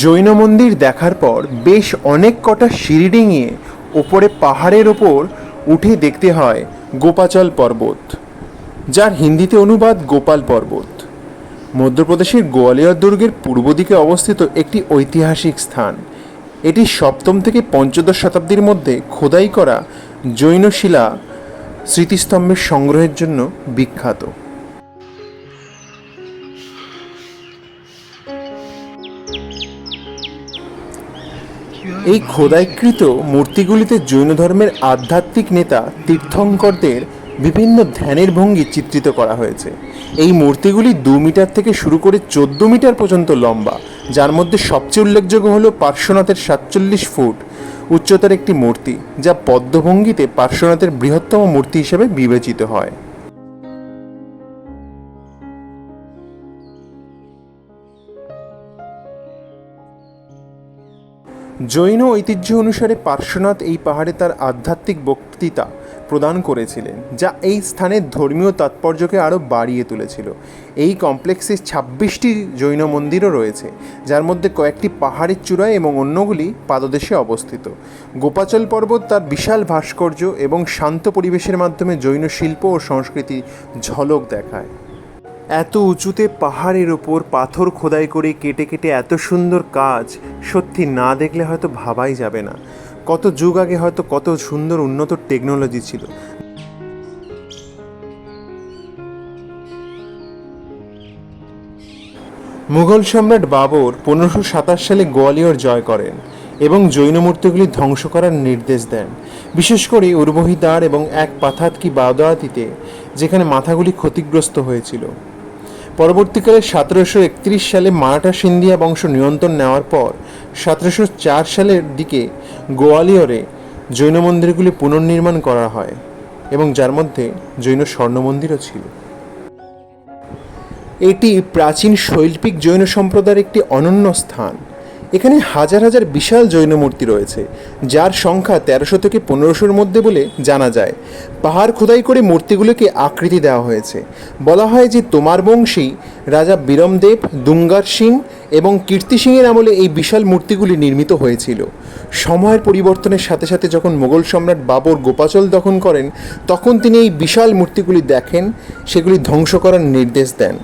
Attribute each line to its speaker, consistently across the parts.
Speaker 1: জৈন মন্দির দেখার পর বেশ অনেক কটা সিঁড়ি ডিঙিয়ে ওপরে পাহাড়ের ওপর উঠে দেখতে হয় গোপাচল পর্বত, যার হিন্দিতে অনুবাদ গোপাল পর্বত। মধ্যপ্রদেশের গোয়ালিয়র দুর্গের পূর্ব দিকে অবস্থিত একটি ঐতিহাসিক স্থান। এটি সপ্তম থেকে পঞ্চদশ শতাব্দীর মধ্যে খোদাই করা জৈন শিলা স্মৃতিস্তম্ভের সংগ্রহের জন্য বিখ্যাত। এই খোদাইকৃত মূর্তিগুলিতে জৈন ধর্মের আধ্যাত্মিক নেতা তীর্থঙ্করদের বিভিন্ন ধ্যানের ভঙ্গি চিত্রিত করা হয়েছে। এই মূর্তিগুলি দু মিটার থেকে শুরু করে চোদ্দ মিটার পর্যন্ত লম্বা, যার মধ্যে সবচেয়ে উল্লেখযোগ্য হল পার্শ্বনাথের সাতচল্লিশ ফুট উচ্চতার একটি মূর্তি, যা পদ্মভঙ্গিতে পার্শ্বনাথের বৃহত্তম মূর্তি হিসেবে বিবেচিত হয়। জৈন ঐতিহ্য অনুসারে পার্শ্বনাথ এই পাহাড়ে তার আধ্যাত্মিক বক্তৃতা প্রদান করেছিলেন, যা এই স্থানের ধর্মীয় তাৎপর্যকে আরও বাড়িয়ে তুলেছিল। এই কমপ্লেক্সে ছাব্বিশটি জৈন মন্দিরও রয়েছে, যার মধ্যে কয়েকটি পাহাড়ের চূড়ায় এবং অন্যগুলি পাদদেশে অবস্থিত। গোপাচল পর্বত তার বিশাল ভাস্কর্য এবং শান্ত পরিবেশের মাধ্যমে জৈন শিল্প ও সংস্কৃতি ঝলক দেখায়। এত উঁচুতে পাহাড়ের ওপর পাথর খোদাই করে কেটে কেটে এত সুন্দর কাজ সত্যি না দেখলে হয়তো ভাবাই যাবে না। কত যুগ আগে হয়তো কত সুন্দর উন্নত টেকনোলজি ছিল। মুঘল সম্রাট বাবর পনেরোশো সাতাশ সালে গোয়ালিয়র জয় করেন এবং জৈন মূর্তিগুলি ধ্বংস করার নির্দেশ দেন। বিশেষ করে উর্বহিদার এবং এক পাথাত কি বাদাতিতে যেখানে মাথাগুলি ক্ষতিগ্রস্ত হয়েছিল। পরবর্তীকালে সতেরোশো একত্রিশ সালে মারাঠা সিন্ধিয়া বংশ নিয়ন্ত্রণ নেওয়ার পর সতেরোশো চার সালের দিকে গোয়ালিয়রে জৈন মন্দিরগুলি পুনর্নির্মাণ করা হয় এবং যার মধ্যে জৈন স্বর্ণ মন্দিরও ছিল। এটি প্রাচীন শৈল্পিক জৈন সম্প্রদায়ের একটি অনন্য স্থান। এখানে হাজার হাজার বিশাল জৈন মূর্তি রয়েছে, যার সংখ্যা তেরোশো থেকে পনেরোশোর মধ্যে বলে জানা যায়। পাহাড় খোদাই করে মূর্তিগুলোকে আকৃতি দেওয়া হয়েছে। বলা হয় যে তোমার বংশী রাজা বীরমদেব, দুঙ্গার সিং এবং কীর্তি সিংয়ের আমলে এই বিশাল মূর্তিগুলি নির্মিত হয়েছিল। সময়ের পরিবর্তনের সাথে সাথে যখন মোগল সম্রাট বাবর গোপাচল দখল করেন, তখন তিনি এই বিশাল মূর্তিগুলি দেখেন, সেগুলি ধ্বংস করার নির্দেশ দেন।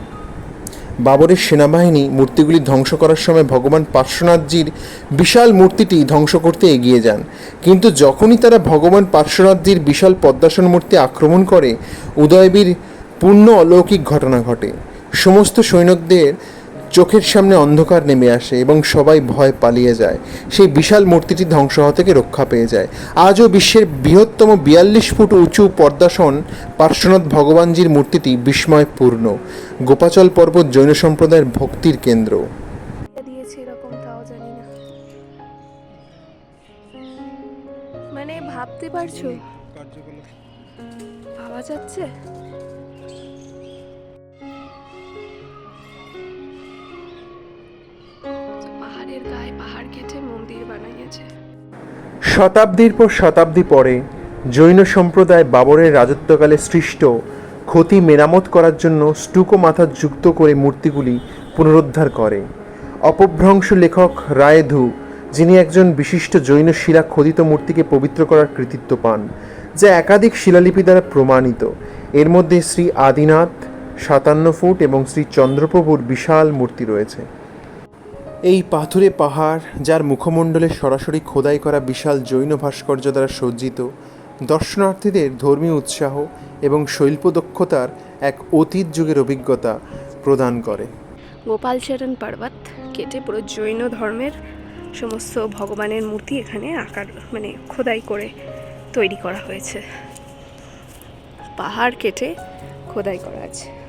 Speaker 1: বাবরের সেনাবাহিনী মূর্তিগুলি ধ্বংস করার সময় ভগবান পার্শ্বনাথজির বিশাল মূর্তিটি ধ্বংস করতে এগিয়ে যান। কিন্তু যখনই তারা ভগবান পার্শ্বনাথজির বিশাল পদ্মাসন মূর্তি আক্রমণ করে, উদয়বীর পূর্ণ অলৌকিক ঘটনা ঘটে। সমস্ত সৈনিকদের চোখের সামনে অন্ধকার নেমে আসে এবং সবাই ভয় পালিয়ে যায়। সেই বিশাল মূর্তিটি ধ্বংস হওয়া থেকে রক্ষা পেয়ে যায়। আজও বিশ্বের বৃহত্তম বিয়াল্লিশ ফুট উঁচু পদ্মাসন পার্শ্বনাথ ভগবানজির মূর্তিটি বিস্ময়পূর্ণ। গোপাচল পর্বত জৈন সম্প্রদায়ের ভক্তির কেন্দ্র।
Speaker 2: মানে ভাবতে পারছ? ভাবা যাচ্ছে?
Speaker 1: শতাব্দীর পর শতাব্দী পরে জৈন সম্প্রদায় বাবরের রাজত্বকালে সৃষ্ট ক্ষতি মেরামত করার জন্য স্টুকো মাথা যুক্ত করে মূর্তিগুলি পুনরুদ্ধার করে। অপভ্রংশ লেখক রায়ধু, যিনি একজন বিশিষ্ট জৈন শিলা খোদিত মূর্তিকে পবিত্র করার কৃতিত্ব পান, যা একাধিক শিলালিপি দ্বারা প্রমাণিত। এর মধ্যে শ্রী আদিনাথ, সাতান্ন ফুট এবং শ্রী চন্দ্রপ্রভুর বিশাল মূর্তি রয়েছে। এই পাথুরে পাহাড়, যার মুখমণ্ডলে সরাসরি খোদাই করা বিশাল জৈন ভাস্কর্য দ্বারা সজ্জিত, দর্শনার্থীদের ধর্মীয় উৎসাহ এবং শৈল্প দক্ষতার এক অতীত যুগের অভিজ্ঞতা প্রদান করে।
Speaker 2: গোপালচরণ পর্বত, কেটে পুরো জৈন ধর্মের সমস্ত ভগবানের মূর্তি এখানে আকার মানে খোদাই করে তৈরি করা হয়েছে। পাহাড় কেটে খোদাই করা আছে।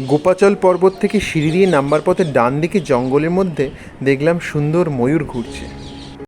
Speaker 1: গোপাচল পর্বত থেকে সিঁড়ি দিয়ে নাম্বার পথে ডান দিকে জঙ্গলের মধ্যে দেখলাম সুন্দর ময়ূর ঘুরছে।